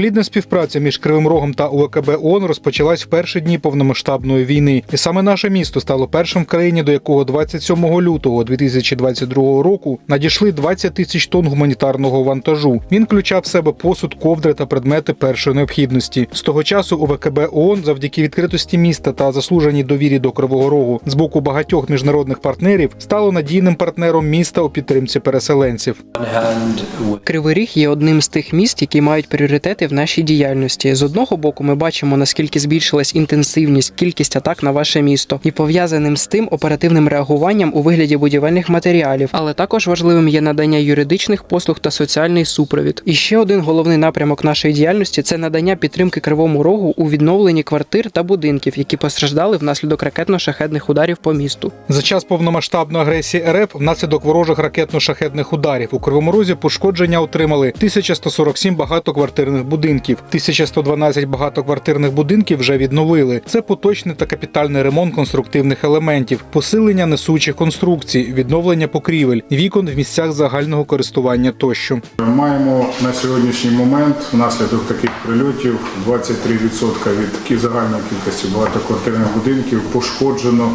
Плідна співпраця між Кривим Рогом та УВКБ ООН розпочалась в перші дні повномасштабної війни, і саме наше місто стало першим в країні, до якого 27 лютого 2022 року надійшли 20 тисяч тонн гуманітарного вантажу. Він включав в себе посуд, ковдри та предмети першої необхідності. З того часу УВКБ ООН завдяки відкритості міста та заслуженій довірі до Кривого Рогу з боку багатьох міжнародних партнерів стало надійним партнером міста у підтримці переселенців. Кривий Ріг є одним з тих міст, які мають пріоритети в нашій діяльності. З одного боку, ми бачимо наскільки збільшилась інтенсивність, кількість атак на ваше місто, і пов'язаним з тим оперативним реагуванням у вигляді будівельних матеріалів, але також важливим є надання юридичних послуг та соціальний супровід. І ще один головний напрямок нашої діяльності це надання підтримки кривому рогу у відновленні квартир та будинків, які постраждали внаслідок ракетно-шахедних ударів по місту. За час повномасштабної агресії РФ внаслідок ворожих ракетно-шахетних ударів у Кривому Розі пошкодження отримали 1147 багатоквартирних будинків, 1112 багатоквартирних будинків вже відновили. Це поточний та капітальний ремонт конструктивних елементів, посилення несучих конструкцій, відновлення покрівель, вікон в місцях загального користування тощо. Маємо на сьогоднішній момент внаслідок таких прильотів 23% від загальної кількості багатоквартирних будинків пошкоджено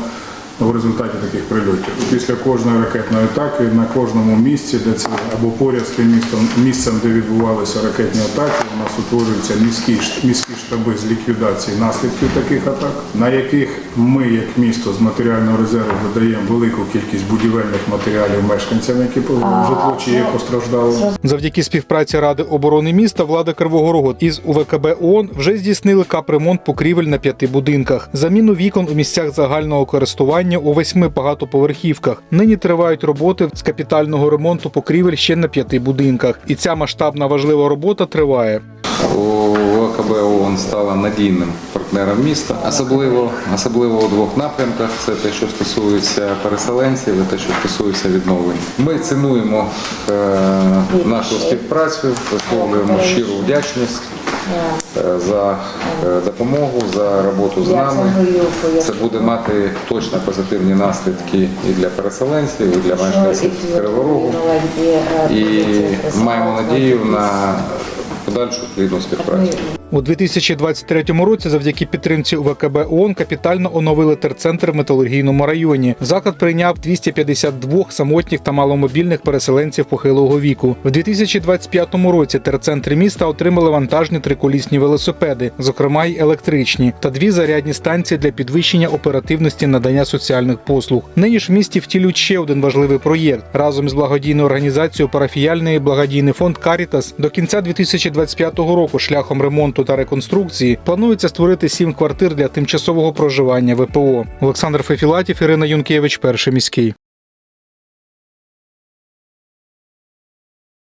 в результаті таких прильотів. Після кожної ракетної атаки на кожному місці, де це або поряд з тим містом, місцем, де відбувалися ракетні атаки, у нас утворюються міські, міські штаби з ліквідації наслідків таких атак, на яких ми, як місто, з матеріального резерву видаємо велику кількість будівельних матеріалів мешканцям, які по- житло чи є постраждало. Завдяки співпраці Ради оборони міста влада Кривого Рогу із УВКБ ООН вже здійснили капремонт покрівель на п'яти будинках, заміну вікон у місцях загального користування у восьми багатоповерхівках. Нині тривають роботи з капітального ремонту покрівель ще на п'яти будинках, і ця масштабна важлива робота триває. ОКБ ООН стала надійним партнером міста, особливо, особливо у двох напрямках. Це те, що стосується переселенців, і те, що стосується відновлення. Ми цінуємо е, нашу співпрацю, висловлюємо щиру вдячність за е, допомогу, за роботу з нами. Це буде мати точно позитивні наслідки і для переселенців, і для мешканців Криворогу. І маємо надію на подальшу плідну співпрацю. У 2023 році, завдяки підтримці УВКБ ООН, капітально оновили терцентр в металургійному районі. Заклад прийняв 252 самотніх та маломобільних переселенців похилого віку. В 2025 році терцентри міста отримали вантажні триколісні велосипеди, зокрема й електричні, та дві зарядні станції для підвищення оперативності надання соціальних послуг. Нині ж в місті втілюють ще один важливий проєкт разом з благодійною організацією парафіяльний благодійний фонд Карітас до кінця 2025 року шляхом ремонту та реконструкції планується створити сім квартир для тимчасового проживання ВПО. Олександр Фефілатів, Ірина Юнкевич, перший міський.